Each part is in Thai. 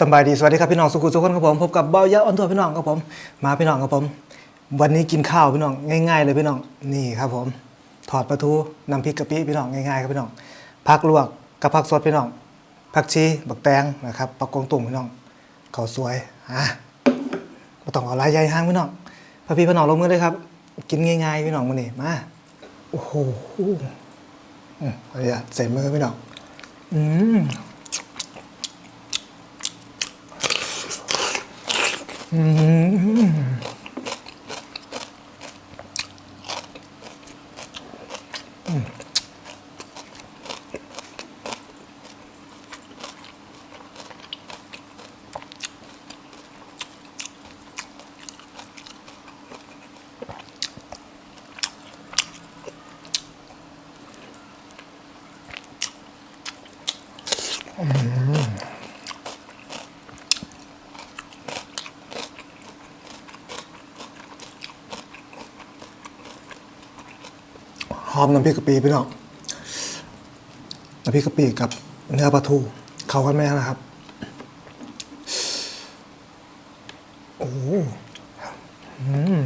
สบายดีสวัสดีครับพี่น้องสุขุสุขคนครับผมพบกับเบายะออนทัวร์พี่น้องครับผมมาพี่น้องครับผม วันนี้กินข้าวพี่น้องง่าย ๆ เลยพี่น้องนี่ครับผมถอดปลาทูน้ำพริกกะปิพี่น้องง่ายๆครับพี่น้องผักลวกกับผักสดพี่น้องผักชีบักแตงนะครับปักกงตุ่มพี่น้องข้าวสวยอะมาต้องเอาลายใหญ่ห้างพี่น้องพพี่พี่น้องลงมือเลยครับ กินง่ายๆพี่น้องมื้อนี้มาโอ้โหอืมอาอย่าใส่มือพี่น้องอืม ห อมน้ำพริกกะปิพี่น้องน้ำพริกกะปิกับเนื้อปลาทูเข้ากันไหมนะครับโอ้อืม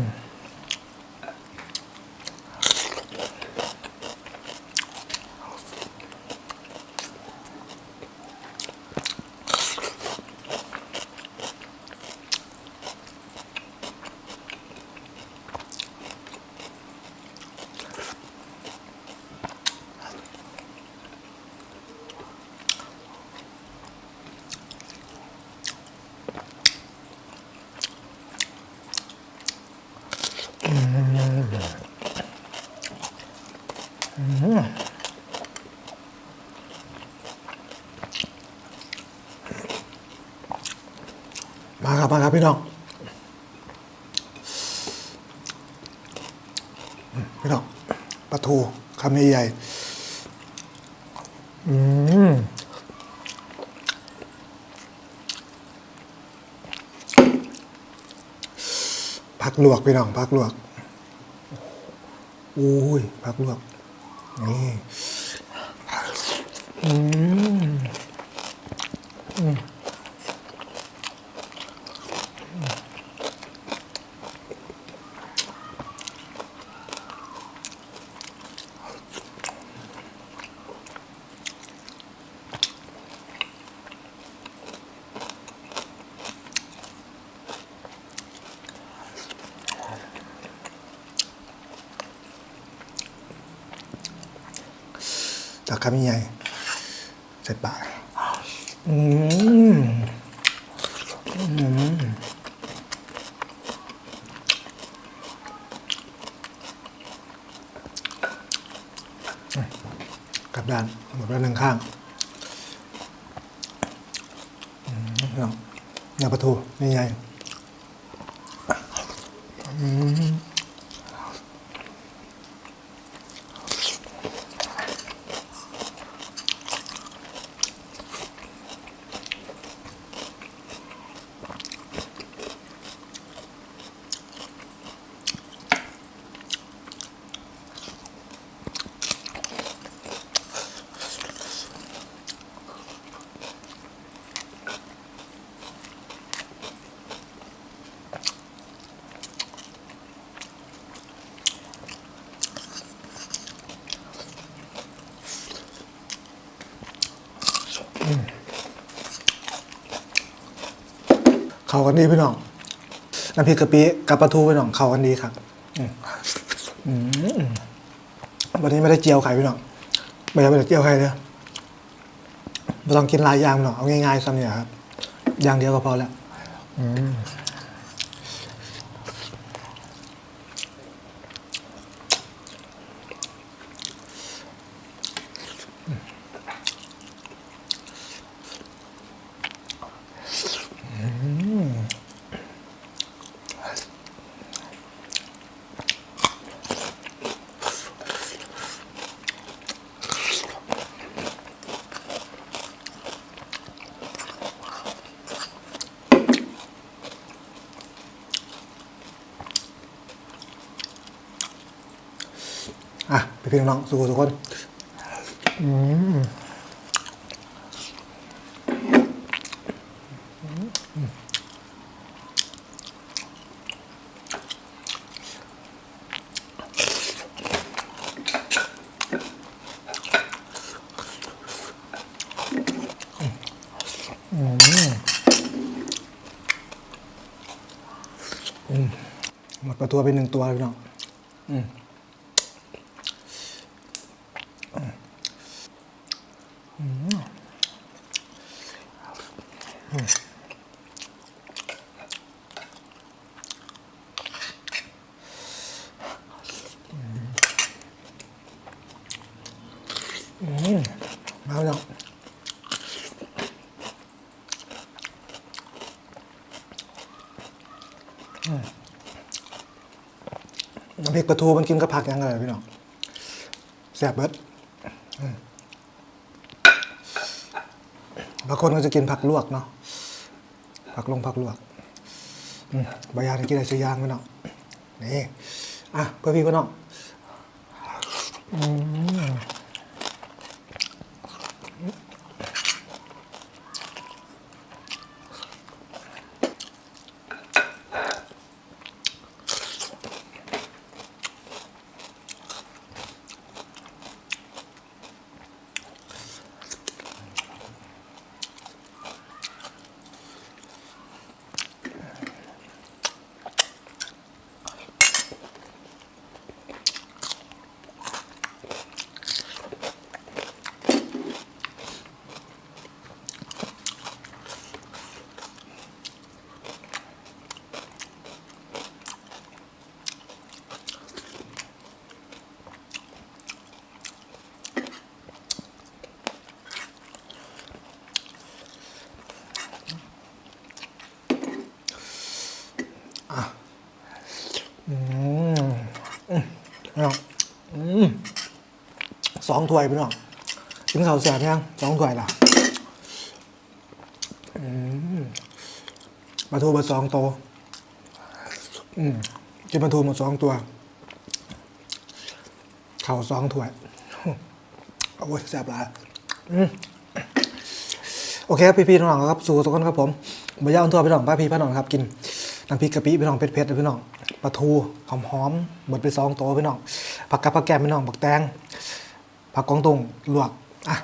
มาครับมาครับพี่น้องพี่น้องปลาทูคำใหญ่อืมผักลวกพี่น้องผักลวกอุ้ยผักลวกนี่อืม จากคำใหญ่ใส่ปากอืมอืมกลับด้านหมดแล้วหนึ่งข้างอืมเอาเนื้อปลาทูนี่ไงอืม เข้ากันดีพี่น้องน้ำพริกกะปิกับปลาทูพี่น้องเข้ากันดีครับวันนี้ไม่ได้เจียวไข่พี่น้องไม่ได้ไม่ได้เจียวไข่เลยไม่ต้องกินหลายอย่างพี่องเอาง่ายๆซ้ำเนี่ยครับอย่างเดียวก็พอแล้วอืม พี่น้องสู้ทุกคนอืมหมดปลาทัวไปหนึ่งตัวเลยพี่น้อง อืมอื มาพี่น้องน้ำพริกปลาทูมันกินกับผักยังไงพี่น้องแซ่บเบิดบางคนก็จะกินผักลวกเนาะผักลงผักลวกบายาที่กินอะไรชื่อย่างพี่น้องนี่อะเพื่อพี่พี่น้องอืมอืมพี่น้องอืม สองถ้วยพี่น้องกินข้าวแสบยังสองถ้วยล่ะอืมปลาทูมาสองตัวอืมกินปลาทูมาสองตัว เข้าสองถ้วยโอ้ยแสบหลายโอเคครับพี่ๆน้องครับสู่ทุกคนครับผมบะย่างทั่วพี่น้องป้าพี่ป้าน้องครับกินน้ำพริกกะปิพี่น้องเผ็ดๆพี่น้องปลาทูหอมๆหมดไปสองโตวพี่น้อง ผักกาดผักแกมพี่น้องผักแตงผักกวางตุ้งลวกอะ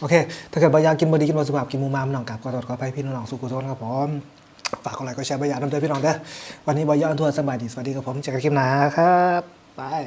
โอเค ถ้าเกิดบายากินบดีกินบสุภาพกินหมูมามพี่น้องกับก็ตอดก็ไปพี่น้องสุขุโซนครับผมฝากกดไรก็แชร์บายาน้ำใจพี่น้องเด้อวันนี้บายาอันทัวร์สบายดีสวัสดีครับผมเจอกันคลิปหน้าครับ บาย